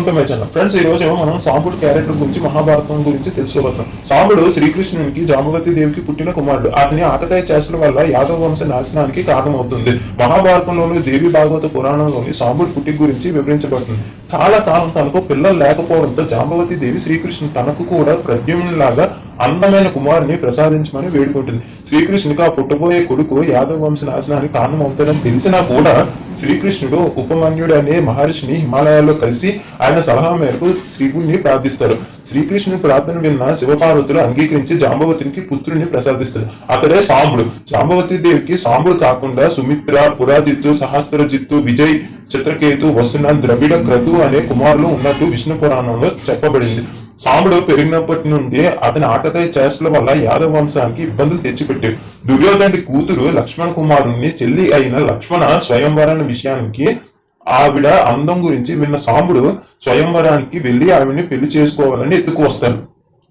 Welcome to my channel friends ఈ రోజు మనం సాంబుడు క్యారెక్టర్ గురించి మహాభారతం గురించి తెలుసుకోబోతున్నాం. సాంబుడు శ్రీకృష్ణునికి జాంబవతి దేవికి పుట్టిన కుమారుడు. అతని ఆకతాయి చేష్టల వల్ల యాదవ వంశ నాశనానికి కారణమవుతుంది. మహాభారతంలోని దేవి భాగవత పురాణంలోని సాంబుడు పుట్టి గురించి వివరించబడుతుంది. చాలా కాలం తనకు పిల్లలు లేకపోవడంతో జాంబవతి దేవి శ్రీకృష్ణుడు తనకు కూడా ప్రద్యుమ్నులాగా అందమైన కుమారుని ప్రసాదించమని వేడుకుంటుంది. శ్రీకృష్ణుడికి ఆ పుట్టబోయే కొడుకు యాదవ వంశ నాశనానికి కారణమవుతాడని తెలిసినా కూడా శ్రీకృష్ణుడు ఉపమాన్యుడు అనే మహర్షిని హిమాలయాల్లో కలిసి ఆయన సలహా మేరకు శ్రీగుణ్ణి ప్రార్థిస్తారు శ్రీకృష్ణుని ప్రార్థన విన్న శివపార్వతులు అంగీకరించి జాంబవతికి పుత్రుని ప్రసాదిస్తారు. అతడే సాంబుడు. జాంబవతి దేవికి సాంబుడు కాకుండా సుమిత్ర పురాజిత్తు సహస్రజిత్తు విజయ్ చిత్రకేతు వసున ద్రవిడ క్రతు అనే కుమారులు ఉన్నట్టు విష్ణు పురాణంలో చెప్పబడింది. సాముడు పెరిగినప్పటి నుండి అతని ఆకతాయి చేష్టల వల్ల యాదవ వంశానికి ఇబ్బందులు తెచ్చిపెట్టాడు దుర్యోధనుడి కూతురు లక్ష్మణ కుమారుణ్ణి చెల్లి అయిన లక్ష్మణ స్వయంవరాన్ని విషయానికి ఆవిడ అందం గురించి విన్న సాంబుడు స్వయంవరానికి వెళ్ళి ఆవిడని పెళ్ళి చేసుకోవాలని ఎత్తుకు వస్తారు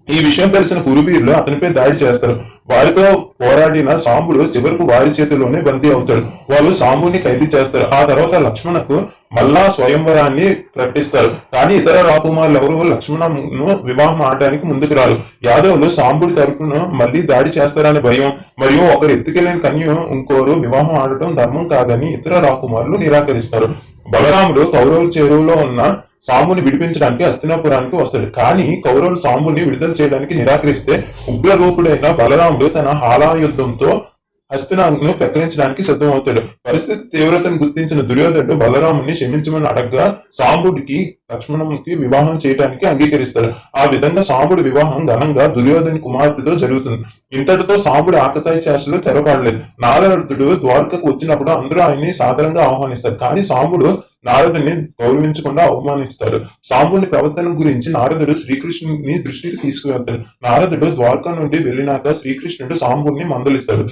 ఈ విషయం తెలిసిన కురుబీరులు అతనిపై దాడి చేస్తారు. వారితో పోరాడిన సాంబుడు చివరకు వారి చేతిలోనే బందీ అవుతాడు. వాళ్ళు సాంబుని ఖైదీ చేస్తారు. ఆ తర్వాత లక్ష్మణకు మళ్ళా స్వయంవరాన్ని ప్రకటిస్తారు కానీ ఇతర రాకుమారులు ఎవరు? లక్ష్మణను వివాహం ఆడటానికి ముందుకు రారు. యాదవులు సాంబుడి తరపున మళ్ళీ దాడి చేస్తారనే భయం. మరియు ఒకరు ఎత్తుకెళ్ళిన కన్య ఇంకోరు వివాహం ఆడటం ధర్మం కాదని ఇతర రాకుమారులు నిరాకరిస్తారు. బలరాముడు కౌరవుల చెరువులో ఉన్న సాంబుని విడిపించడానికి హస్తినాపురానికి వస్తాడు. కానీ కౌరవులు సాంబుని విడుదల చేయడానికి నిరాకరిస్తే ఉగ్రరూపుడైన బలరాముడు తన హాలాయుద్ధంతో హస్తినాంగ్ను కత్తిరించడానికి సిద్ధమవుతాడు. పరిస్థితి తీవ్రతను గుర్తించిన దుర్యోధనుడు బలరాముని క్షమించమని అడగ్గా సాంబుడికి లక్ష్మణునికి వివాహం చేయడానికి అంగీకరిస్తాడు. ఆ విధంగా సాంబుడి వివాహం ఘనంగా దుర్యోధని కుమార్తెతో జరుగుతుంది. ఇంతటితో సాంబుడి ఆకతాయి చేష్టలు తెరపడలేదు నారదుడు ద్వారకకు వచ్చినప్పుడు అందరూ ఆయన్ని సాధారణంగా ఆహ్వానిస్తారు. కానీ సాంబుడు నారదుని గౌరవించకుండా అవమానిస్తాడు సాంబుని ప్రవర్తన గురించి నారదుడు శ్రీకృష్ణుని దృష్టికి తీసుకువెళ్తాడు. నారదుడు ద్వారకా నుండి వెళ్ళినాక శ్రీకృష్ణుడు సాంబుడిని మందలిస్తాడు.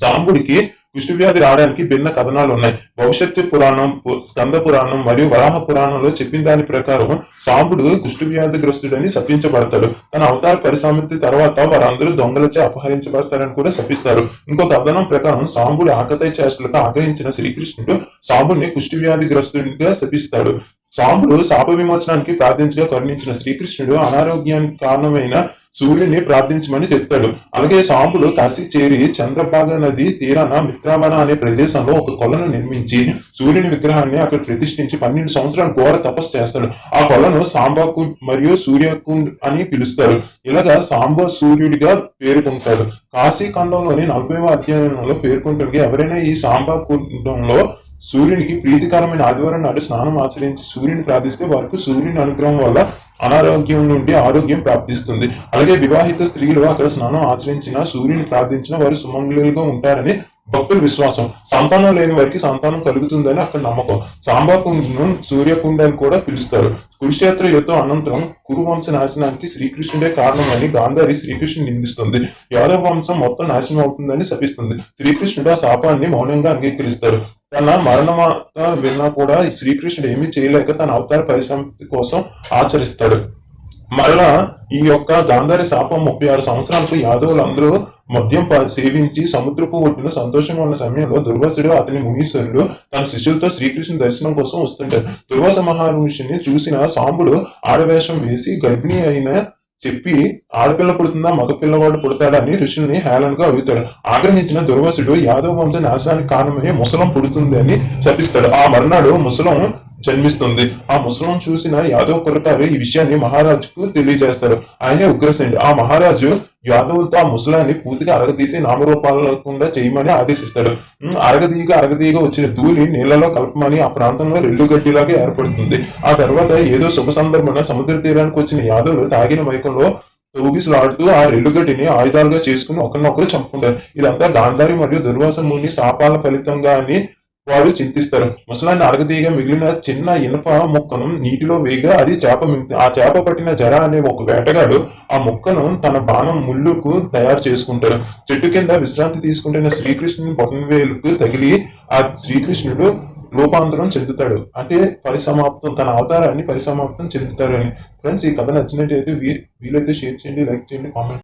సాంబుడికి కుష్ఠవ్యాధి రావడానికి భిన్న కథనాలు ఉన్నాయి. భవిష్యత్తు పురాణం స్కంద పురాణం మరియు వరాహ పురాణంలో చెప్పిన దాని ప్రకారం సాంబుడు కుష్ఠవ్యాధిగ్రస్తుడని శపించబడతాడు. తన అవతార పరిసమితి తర్వాత వారందరూ దొంగలచే అపహరించబడతారని కూడా శపిస్తారు. ఇంకో కథనం ప్రకారం సాంబుడు ఆకతయ చేష్టలకు ఆగ్రహించిన శ్రీకృష్ణుడు సాంబుడిని కుష్ఠవ్యాధిగ్రస్తుడిగా శపిస్తాడు. సాంబుడు శాప విమోచనానికి ప్రార్థించగా కరుణించిన శ్రీకృష్ణుడు అనారోగ్యానికి కారణమైన సూర్యుని ప్రార్థించమని చెప్తాడు. అలాగే సాంబులు కాశీ చేరి చంద్రభాగ నది తీరాన మిత్రావన అనే ప్రదేశంలో ఒక కొలను నిర్మించి సూర్యుని విగ్రహాన్ని అక్కడ ప్రతిష్ఠించి పన్నెండు సంవత్సరాలు ఘోర తపస్సు చేస్తాడు. ఆ కొలను సాంబాకుండ్ మరియు సూర్యకుండ్ అని పిలుస్తారు. ఇలాగా సాంబ సూర్యుడిగా పేర్కొంటాడు కాశీ ఖండంలోని నలభైవ అధ్యాయంలో పేర్కొంటుంది ఎవరైనా ఈ సాంబా కుండంలో సూర్యునికి ప్రీతికరమైన ఆదివారం నాడు స్నానం ఆచరించి సూర్యుని ప్రార్థిస్తే వారికి సూర్యుని అనుగ్రహం వల్ల అనారోగ్యం నుండి ఆరోగ్యం ప్రాప్తిస్తుంది. అలాగే వివాహిత స్త్రీలు అక్కడ స్నానం ఆచరించిన సూర్యుని ప్రార్థించిన వారు సుమంగళులుగా ఉంటారని భక్తుల విశ్వాసం. సంతానం లేని వారికి సంతానం కలుగుతుందని అక్కడ నమ్మకం. సాంబాకుండను సూర్యకుండ అని కూడా పిలుస్తారు. కురుక్షేత్ర యుద్ధం అనంతరం కురు వంశ నాశనానికి శ్రీకృష్ణుడే కారణమని గాంధారి శ్రీకృష్ణుని నిందిస్తుంది. యాదవ వంశం మొత్తం నాశనం అవుతుందని శపిస్తుంది. శ్రీకృష్ణుడు ఆ శాపాన్ని మౌనంగా అంగీకరిస్తారు. తన మరణమాట విన్నా కూడా శ్రీకృష్ణుడు ఏమీ చేయలేక తన అవతార పరిశ్రమ కోసం ఆచరిస్తాడు. మరలా ఈ యొక్క గాంధారి శాపం ముప్పై ఆరు సంవత్సరాలకు యాదవులందరూ మద్యం సేవించి సముద్రపు ఒడ్డున సంతోషం ఉన్న సమయంలో దుర్వాసుడు అతని మునీశ్వరుడు తన శిష్యులతో శ్రీకృష్ణ దర్శనం కోసం వస్తుంటారు. దుర్వాస మహర్షిని చూసిన సాంబుడు ఆడవేషం వేసి గర్భిణి అయిన చెప్పి ఆడపిల్ల పుడుతుందా? మగ పిల్లవాడు పుడతాడా? అని ఋషుల్ని హేళనగా అడుగుతాడు. ఆగ్రహించిన దుర్వాసుడు యాదవ వంశ నాశనానికి కారణమై ముసలం పుడుతుంది అని శపిస్తాడు. ఆ మర్నాడు ముసలం జన్మిస్తుంది. ఆ ముసలం చూసిన యాదవ్ కురకారు ఈ విషయాన్ని మహారాజుకు తెలియజేస్తారు. ఆయనే ఉగ్రసేనుడు. ఆ మహారాజు యాదవులతో ఆ ముసలాన్ని పూర్తిగా అరగదీసి నామరూపాలకుండా చేయమని ఆదేశిస్తాడు. ఉమ్, అరగదీగ అరగదీగ వచ్చిన ధూళి నీళ్ళలో కలపమని ఆ ప్రాంతంలో రెల్లు గడ్డిలాగా ఏర్పడుతుంది. ఆ తర్వాత ఏదో శుభ సందర్భంగా సముద్ర తీరానికి వచ్చిన యాదవులు తాగిన మైకంలో తూగిసలాడుతూ ఆ రెల్లుగడ్డిని ఆయుధాలుగా చేసుకుని ఒకరినొకరు చంపుకుంటారు. ఇదంతా గాంధారి మరియు దుర్వాస ముని శాపాల ఫలితంగా అని వాళ్ళు చింతిస్తారు. ముసలాన్ని అరగదీగా మిగిలిన చిన్న ఇనుప ముక్కను నీటిలో వేయగా అది చేప ఆ చేప పట్టిన జర అనే ఒక వేటగాడు ఆ ముక్కను తన బాణం ముళ్ళుకు తయారు చేసుకుంటారు చెట్టు కింద విశ్రాంతి తీసుకుంటున్న శ్రీకృష్ణుని పొట్టవేలుకు తగిలి ఆ శ్రీకృష్ణుడు రూపాంతరం చెందుతాడు. అంటే పరిసమాప్తం తన అవతారాన్ని పరిసమాప్తం చెందుతారు అని ఫ్రెండ్స్ ఈ కథ నచ్చినట్టయితే వీ- వీలైతే షేర్ చేయండి లైక్ చేయండి కామెంట్